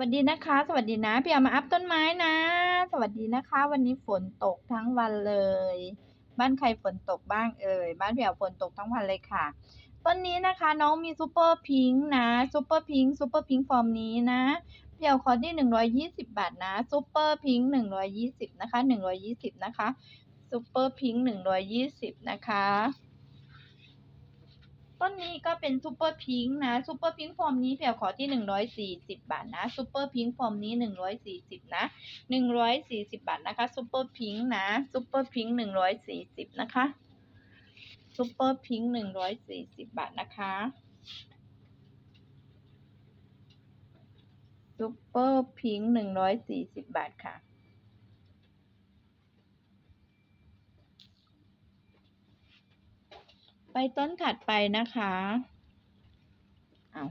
วัสดีนะคะ สวัสดีนะ พี่เอามาอัพต้นไม้นะ สวัสดีนะคะ วันนี้ฝนตกทั้งวันเลย บ้านใครฝนตกบ้างเอ่ย บ้านพี่เอาฝนตกทั้งวันเลยค่ะ ต้นนี้นะคะน้องมีซูเปอร์พิงค์นะซูเปอร์พิงค์ซูเปอร์พิงค์ฟอร์มนี้นะพี่เอาคอที่หนึ่งร้อยยี่สิบบาทนะซูเปอร์พิงค์หนึ่งร้อยยี่สิบนะคะหนึ่งร้อยยี่สิบนะคะซูเปอร์พิงค์หนึ่งร้อยยี่สิบนะคะ ต้นนี้ก็เป็นซูเปอร์พิงค์นะซูเปอร์พิงค์ฟอร์มนี้เพียวขอที่หนึ่งร้อยสี่สิบบาทนะซูเปอร์พิงค์ฟอร์มนี้หนึ่งร้อยสี่สิบนะหนึ่งร้อยสี่สิบบาทนะคะซูเปอร์พิงค์นะซูเปอร์พิงค์หนึ่งร้อยสี่สิบนะคะซูเปอร์พิงค์หนึ่งร้อยสี่สิบบาทนะคะซูเปอร์พิงค์หนึ่งร้อยสี่สิบบาทค่ะ ไปต้นถัดไปนะคะเอา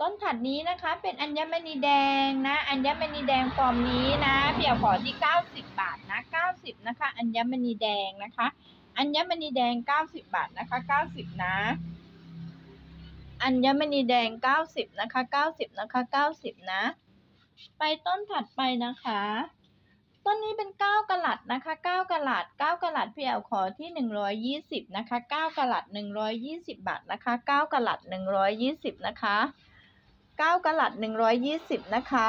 ต้นถัดนี้นะคะเป็นอัญมณีแดงนะ อัญมณีแดงฟอร์มนี้นะเปี่ยวขอที่เก้าสิบบาทนะเก้าสิบนะคะ อัญมณีแดงนะคะ อัญมณีแดงเก้าสิบบาทนะคะเก้าสิบนะอัญมณีแดงเก้าสิบนะคะเก้าสิบนะคะเก้าสิบนะ ไปต้นถัดไปนะคะ ต้นนี้เป็นเก้ากะลัดนะคะเก้ากะลัดเก้ากะลัดพี่เอาขอที่หนึ่งร้อยยี่สิบนะคะเก้ากะลัดหนึ่งร้อยยี่สิบบาทนะคะเก้ากะลัดหนึ่งร้อยยี่สิบนะคะเก้ากะลัดหนึ่งร้อยยี่สิบนะคะ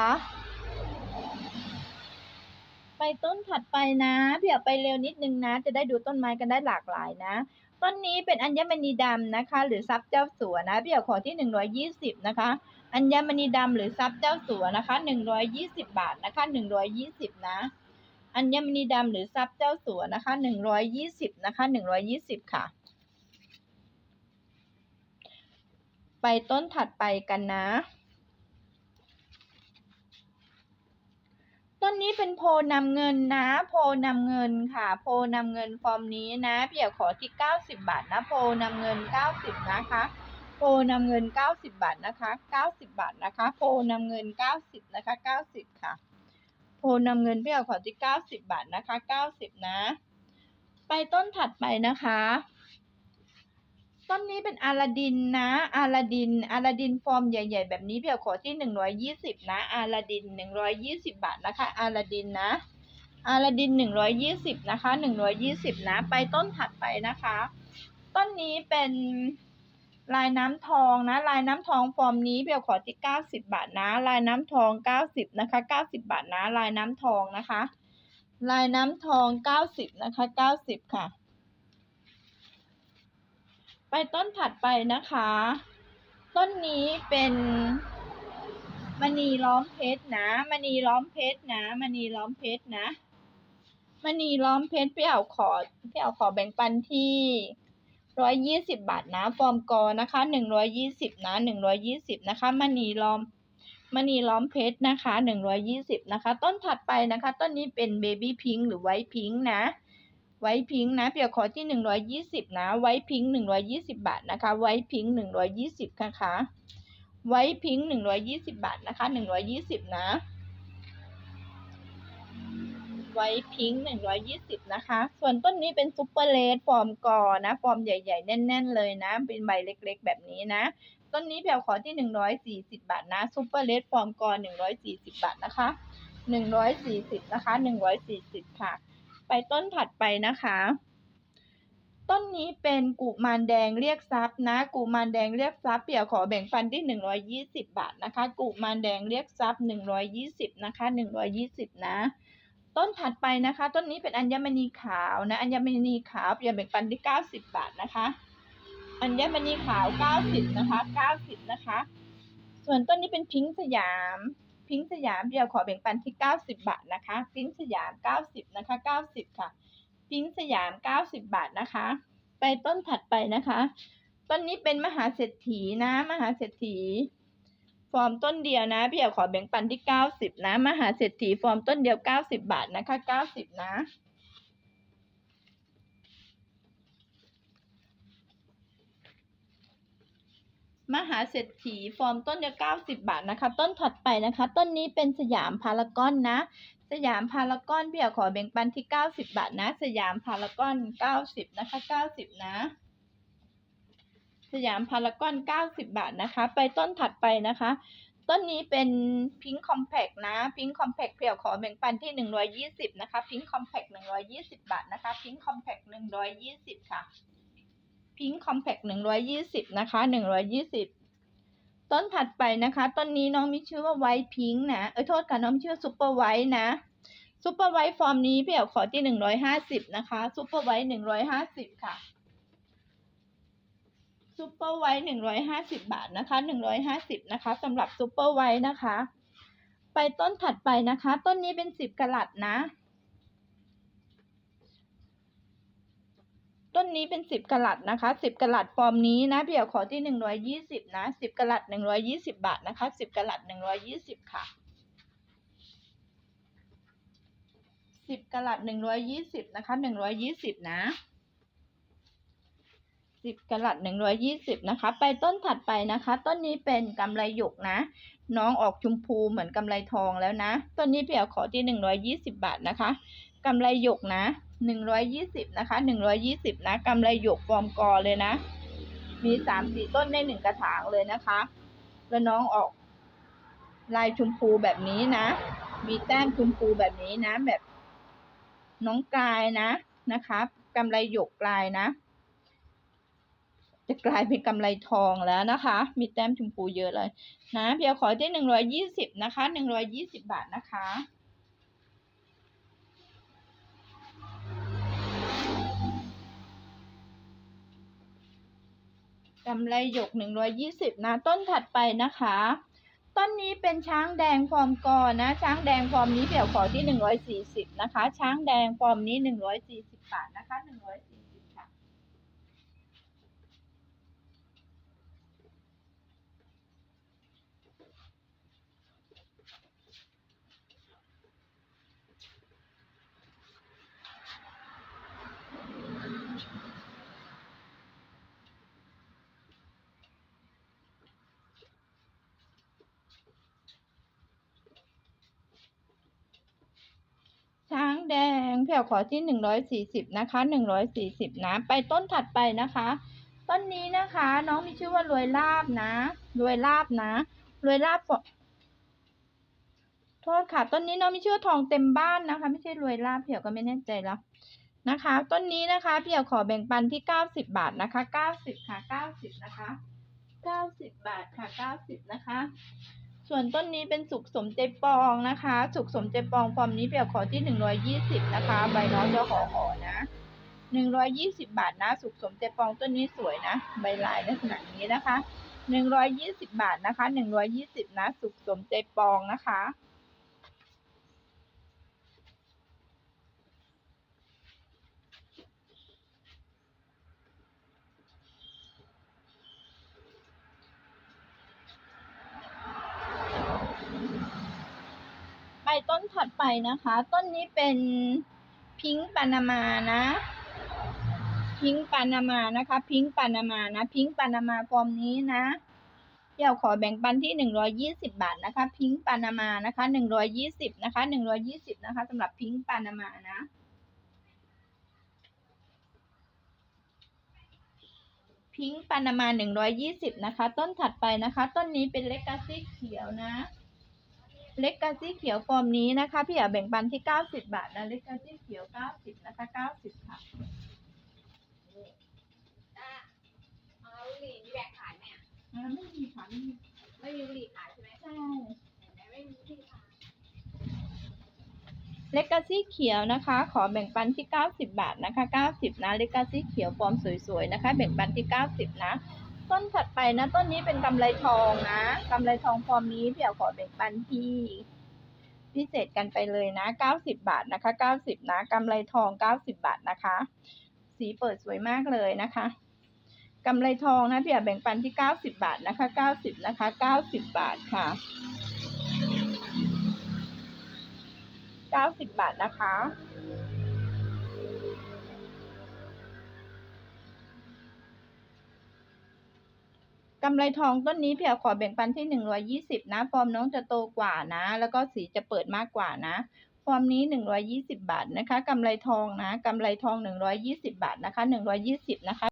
ไปต้นถัดไปนะพี่เอาไปเร็วนิดนึงนะ จะได้ดูต้นไม้กันได้หลากหลายนะ ต้นนี้เป็นอัญมณีดำนะคะ หรือทรัพย์เจ้าสัวนะพี่เอาขอที่หนึ่งร้อยยี่สิบนะคะอัญมณีดำหรือทรัพย์เจ้าสัวนะคะหนึ่งร้อยยี่สิบบาทนะคะหนึ่งร้อยยี่สิบนะ อัญมณีดำหรือทรัพย์เจ้าสัวนะคะหนึ่งร้อยยี่สิบนะคะหนึ่งร้อยยี่สิบค่ะ ไปต้นถัดไปกันนะ ต้นนี้เป็นโพนำเงินนะ โพนำเงินค่ะ โพนำเงินฟอร์มนี้นะพี่อยากขอที่เก้าสิบบาทนะ โพนำเงินเก้าสิบนะคะโพนำเงินเก้าสิบบาทนะคะเก้าสิบบาทนะคะ โพนำเงินเก้าสิบนะคะเก้าสิบค่ะ โพนำเงินพี่เอาขอที่เก้าสิบบาทนะคะเก้าสิบนะ ไปต้นถัดไปนะคะ ต้นนี้เป็นอาลาดินนะอาลาดินอาลาดินฟอร์มใหญ่ ๆ แบบนี้พี่เอาขอที่หนึ่งร้อยยี่สิบนะอาลาดินหนึ่งร้อยยี่สิบบาทนะคะอาลาดินนะอาลาดินหนึ่งร้อยยี่สิบนะคะหนึ่งร้อยยี่สิบนะ ไปต้นถัดไปนะคะ ต้นนี้เป็น ลายน้ำทองนะ ลายน้ำทองฟอร์มนี้เบลขอที่เก้าสิบบาทนะ ลายน้ำทองเก้าสิบนะคะเก้าสิบบาทนะ ลายน้ำทองนะคะ ลายน้ำทองเก้าสิบนะคะเก้าสิบค่ะ ไปต้นถัดไปนะคะ ต้นนี้เป็นมณีล้อมเพชรนะมณีล้อมเพชรนะมณีล้อมเพชรนะมณีล้อมเพชรพี่เอาขอพี่เอาขอแบ่งปันที่ ร้อยยี่สิบบาทนะ ฟอร์มกอนะคะหนึ่งร้อยยี่สิบนะหนึ่งร้อยยี่สิบนะคะมณีล้อมมณีล้อมเพชรนะคะหนึ่งร้อยยี่สิบนะคะ ต้นถัดไปนะคะ ต้นนี้เป็นเบบี้พิงหรือไวท์พิงนะ ไวท์พิงนะ เปียขอที่หนึ่งร้อยยี่สิบนะ ไวท์พิงหนึ่งร้อยยี่สิบบาทนะคะ ไวท์พิงหนึ่งร้อยยี่สิบนะคะ ไวท์พิงหนึ่งร้อยยี่สิบบาทนะคะหนึ่งร้อยยี่สิบนะ ไวท์พิงค์หนึ่งร้อยยี่สิบนะคะ ส่วนต้นนี้เป็นซุปเปอร์เลดฟอร์มกอนะฟอร์มใหญ่ ๆ แน่น ๆ เลยนะ เป็นใบเล็กๆ แบบนี้นะ ต้นนี้เปียขอที่หนึ่งร้อยสี่สิบาทนะซุปเปอร์เลดฟอร์มกอหนึ่งร้อยสี่สิบาทนะคะหนึ่งร้อยสี่สิบนะคะหนึ่งร้อยสี่สิบค่ะ ไปต้นถัดไปนะคะต้นนี้เป็นกุมารแดงเรียกทรัพย์นะกุมารแดงเรียกทรัพย์เปี่ยวขอแบ่งปันที่หนึ่งร้อยยี่สิบบาทนะคะกุมารแดงเรียกทรัพย์หนึ่งร้อยยี่สิบนะคะหนึ่งร้อยยี่สิบนะ ต้นถัดไปนะคะ ต้นนี้เป็นอัญมณีขาวนะ อัญมณีขาวเปี่ยวแบ่งปันที่เก้าสิบบาทนะคะ อัญมณีขาวเก้าสิบนะคะเก้าสิบนะคะ ส่วนต้นนี้เป็นพิงค์สยาม พิงค์สยามเดียวขอแบ่งปันที่เก้าสิบบาทนะคะ พิงค์สยามเก้าสิบนะคะเก้าสิบค่ะ พิงค์สยามเก้าสิบบาทนะคะ ไปต้นถัดไปนะคะ ต้นนี้เป็นมหาเศรษฐีนะ มหาเศรษฐี ฟอร์มต้นเดียวนะ พี่เอาขอแบ่งปันที่เก้าสิบนะ มหาเศรษฐีฟอร์มต้นเดียวเก้าสิบบาทนะคะเก้าสิบนะมหาเศรษฐีฟอร์มต้นเดียวเก้าสิบบาทนะคะ ต้นถัดไปนะคะ ต้นนี้เป็นสยามพารากอนนะ สยามพารากอนพี่เอาขอแบ่งปันที่เก้าสิบบาทนะ สยามพารากอนเก้าสิบนะคะเก้าสิบนะ สยามพารากอน 90 บาทนะคะ ไปต้นถัดไปนะคะ ต้นนี้เป็นพิงค์คอมแพกนะพิงค์คอมแพกเปี่ยวขอแบ่งปันที่ 120 นะคะพิงค์คอมแพก120 บาทนะคะพิงค์คอมแพก120 ค่ะพิงค์คอมแพก120 นะคะ 120ต้นถัดไปนะคะ ต้นนี้น้องมีชื่อว่าไวท์พิงค์นะ เออโทษค่ะน้องมีชื่อซูเปอร์ไวท์นะซูเปอร์ไวท์ฟอร์มนี้เปี่ยวขอที่150นะคะซูเปอร์ไวท์150ค่ะ ซูเปอร์ไวท์หนึ่งร้อยห้าสิบบาทนะคะหนึ่งร้อยห้าสิบนะคะสำหรับซูเปอร์ไวท์นะคะ ไปต้นถัดไปนะคะ ต้นนี้เป็นสิบกะลัดนะ ต้นนี้เป็นสิบกะลัดนะคะสิบกะลัดฟอร์มนี้นะเพี่ยวขอที่หนึ่งร้อยยี่สิบนะสิบกะลัดหนึ่งร้อยยี่สิบบาทนะคะสิบกะลัดหนึ่งร้อยยี่สิบค่ะสิบกะลัดหนึ่งร้อยยี่สิบนะคะหนึ่งร้อยยี่สิบนะ สิบกะลัดหนึ่งร้อยยี่สิบนะคะ ไปต้นถัดไปนะคะ ต้นนี้เป็นกำไรหยกนะ น้องออกชมพูเหมือนกำไรทองแล้วนะ ต้นนี้เพียวขอที่หนึ่งร้อยยี่สิบบาทนะคะกำไรหยกนะหนึ่งร้อยยี่สิบนะคะหนึ่งร้อยยี่สิบนะกำไรหยกฟอร์มกอเลยนะ มีสามสี่ต้นในหนึ่งกระถางเลยนะคะ แล้วน้องออกลายชมพูแบบนี้นะ มีแต้มชมพูแบบนี้นะ แบบน้องกลายนะ นะคะกำไรหยกกลายนะ จะกลายเป็นกำไรทองแล้วนะคะ มีแต้มชมพูเยอะเลย นะเพียวขอที่หนึ่งร้อยยี่สิบนะคะหนึ่งร้อยยี่สิบบาทนะคะกำไรหยกหนึ่งร้อยยี่สิบนะ ต้นถัดไปนะคะ ต้นนี้เป็นช้างแดงฟอร์มกอนะ ช้างแดงฟอร์มนี้เดี๋ยวขอที่หนึ่งร้อยสี่สิบนะคะ ช้างแดงฟอร์มนี้หนึ่งร้อยสี่สิบบาทนะคะหนึ่งร้อยสี่สิบค่ะ ช้างแด งแผ่วขอที่หนึ่งร้อยสี่สิบนะคะหนึ่งร้อยสี่สิบนะ ไปต้นถัดไปนะคะ ต้นนี้นะคะ น้องมีชื่อว่ารวยลาบนะ รวยลาบนะรวยลาบโทษค่ะ ต้นนี้น้องมีชื่อว่าทองเต็มบ้านนะคะ ไม่ใช่รวยลาบเผียวก็ไม่แน่ใจแล้วนะคะ ต้นนี้นะคะเผียวขอแบ่งปันที่เก้าสิบบาทนะคะเก้าสิบค่ะเก้าสิบนะคะเก้าสิบบาทค่ะเก้าสิบนะคะ ส่วนต้นนี้เป็นสุกสมใจปองนะคะ สุกสมใจปองฟอร์มนี้เปียบขอที่หนึ่งร้อยยี่สิบนะคะใบน้องจะขอขอนะหนึ่งร้อยยี่สิบาทนะ สุกสมใจปองต้นนี้สวยนะ ใบลายลักษณะนี้นะคะหนึ่งร้อยยี่สิบาทนะคะหนึ่งร้อยยี่สิบนะ สุกสมใจปองนะคะ ต้นถัดไปนะคะ ต้นนี้เป็นพิงค์ปานามานะ พิงค์ปานามานะคะ พิงค์ปานามานะ พิงค์ปานามาฟอร์มนี้นะเดี๋ยวขอแบ่งปันที่หนึ่งร้อยยี่สิบาทนะคะ พิงค์ปานามานะคะหนึ่งร้อยยี่สิบนะคะหนึ่งร้อยยี่สิบนะคะสำหรับพิงค์ปานามานะพิงค์ปานามาหนึ่งร้อยยี่สิบนะคะ ต้นถัดไปนะคะ ต้นนี้เป็นเลกาซี่เขียวนะ เล็กกาซี่เขียวฟอร์มนี้นะคะ พี่อยากแบ่งปันที่ 90 บาทนะเล็กกาซี่เขียว 90 นะคะ 90 ค่ะอะเอาหลีมีแบ่งขายไหมอะอ่าไม่มีค่ะไม่มีไม่มีหลีขายใช่ไหมใช่เห็นไหมไม่มีที่ขายเล็กกาซี่เขียวนะคะ ขอแบ่งปันที่ 90 บาทนะคะ 90 นะเล็กกาซี่เขียวฟอร์มสวยๆนะคะ แบ่งปันที่ 90 นะ ต้นถัดไปนะต้นนี้เป็นกำไรทองนะกำไรทองฟอร์มนี้พี่อยาขอแบ่งปันที่พิเศษกันไปเลยนะ 90 บาทนะคะ 90 นะกำไรทอง 90 บาทนะคะ สีเปิดสวยมากเลยนะคะกำไรทองนะพี่อยาแบ่งปันที่ 90 บาทนะคะ 90 นะคะ 90 บาทค่ะ 90 บาทนะคะ กำไรทองต้นนี้เพียวขอแบ่งปันที่หนึ่งร้อยี่สิบนะ ฟอร์มน้องจะโตกว่านะ แล้วก็สีจะเปิดมากกว่านะ ฟอร์มนี้หนึ่งร้อยี่สิบาทนะคะกำไรทองนะกำไรทองหนึ่งร้อยี่สิบาทนะคะหนึ่งร้อยี่สิบนะคะ